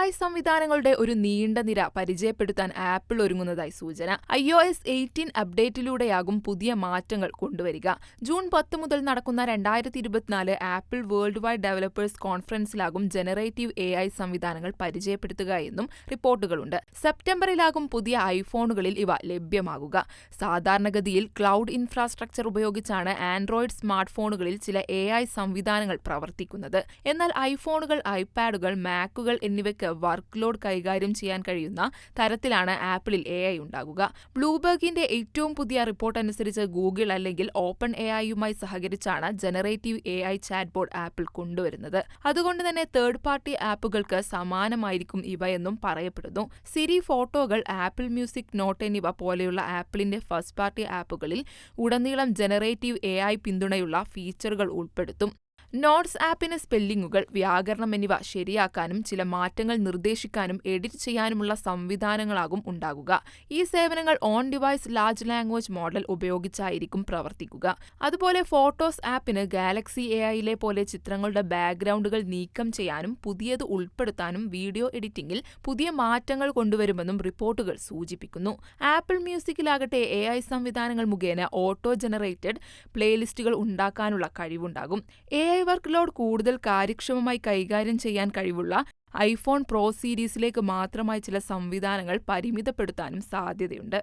I സംവിധാനങ്ങളുടെ ഒരു നീണ്ട നിര പരിചയപ്പെടുത്താൻ ആപ്പിൾ ഒരുങ്ങുന്നതായി സൂചന. ഐ ഒ എസ് എയ്റ്റീൻ അപ്ഡേറ്റിലൂടെയാകും പുതിയ മാറ്റങ്ങൾ കൊണ്ടുവരിക. ജൂൺ പത്ത് മുതൽ നടക്കുന്ന രണ്ടായിരത്തി ഇരുപത്തിനാല് ആപ്പിൾ വേൾഡ് വൈഡ് ഡെവലപ്പേഴ്സ് കോൺഫറൻസിലാകും ജനറേറ്റീവ് എ ഐ സംവിധാനങ്ങൾ പരിചയപ്പെടുത്തുക എന്നും റിപ്പോർട്ടുകളുണ്ട്. സെപ്റ്റംബറിലാകും പുതിയ ഐഫോണുകളിൽ ഇവ ലഭ്യമാകുക. സാധാരണഗതിയിൽ ക്ലൗഡ് ഇൻഫ്രാസ്ട്രക്ചർ ഉപയോഗിച്ചാണ് ആൻഡ്രോയിഡ് സ്മാർട്ട് ഫോണുകളിൽ ചില എ ഐ സംവിധാനങ്ങൾ പ്രവർത്തിക്കുന്നത്. എന്നാൽ ഐഫോണുകൾ ഐപാഡുകൾ മാക്കുകൾ എന്നിവയ്ക്ക് വർക്ക് ലോഡ് കൈകാര്യം ചെയ്യാൻ കഴിയുന്ന തരത്തിലാണ് ആപ്പിളിൽ എ ഐ ഉണ്ടാകുക. ബ്ലൂബർഗിന്റെ ഏറ്റവും പുതിയ റിപ്പോർട്ട് അനുസരിച്ച് ഗൂഗിൾ അല്ലെങ്കിൽ ഓപ്പൺ എ ഐയുമായി സഹകരിച്ചാണ് generative A I chatbot Apple കൊണ്ടുവരുന്നത്. അതുകൊണ്ട് തന്നെ തേർഡ് പാർട്ടി ആപ്പുകൾക്ക് സമാനമായിരിക്കും ഇവയെന്നും പറയപ്പെടുന്നു. സിരി ഫോട്ടോകൾ ആപ്പിൾ മ്യൂസിക് നോട്ട് എന്നിവ പോലെയുള്ള ആപ്പിളിന്റെ ഫസ്റ്റ് പാർട്ടി ആപ്പുകളിൽ ഉടനീളം ജനറേറ്റീവ് എ ഐ പിന്തുണയുള്ള ഫീച്ചറുകൾ ഉൾപ്പെടുത്തും. നോട്ട്സ് ആപ്പിന് സ്പെല്ലിങ്ങുകൾ വ്യാകരണം എന്നിവ ശരിയാക്കാനും ചില മാറ്റങ്ങൾ നിർദ്ദേശിക്കാനും എഡിറ്റ് ചെയ്യാനുമുള്ള സംവിധാനങ്ങളാകും ഉണ്ടാകുക. ഈ സേവനങ്ങൾ on device large language model ഉപയോഗിച്ചായിരിക്കും പ്രവർത്തിക്കുക. അതുപോലെ ഫോട്ടോസ് ആപ്പിന് ഗാലക്സി എ ഐയിലെ പോലെ ചിത്രങ്ങളുടെ ബാക്ക്ഗ്രൗണ്ടുകൾ നീക്കം ചെയ്യാനും പുതിയത് ഉൾപ്പെടുത്താനും വീഡിയോ എഡിറ്റിംഗിൽ പുതിയ മാറ്റങ്ങൾ കൊണ്ടുവരുമെന്നും റിപ്പോർട്ടുകൾ സൂചിപ്പിക്കുന്നു. ആപ്പിൾ മ്യൂസിക്കിലാകട്ടെ എ ഐ സംവിധാനങ്ങൾ മുഖേന ഓട്ടോ ജനറേറ്റഡ് പ്ലേലിസ്റ്റുകൾ ഉണ്ടാക്കാനുള്ള കഴിവുണ്ടാകും. എ ഐ വർക്ക് ലോഡ് കൂടുതൽ കാര്യക്ഷമമായി കൈകാര്യം ചെയ്യാൻ കഴിവുള്ള ഐഫോൺ പ്രോ സീരീസിലേക്ക് മാത്രമായി ചില സംവിധാനങ്ങൾ പരിമിതപ്പെടുത്താനും സാധ്യതയുണ്ട്.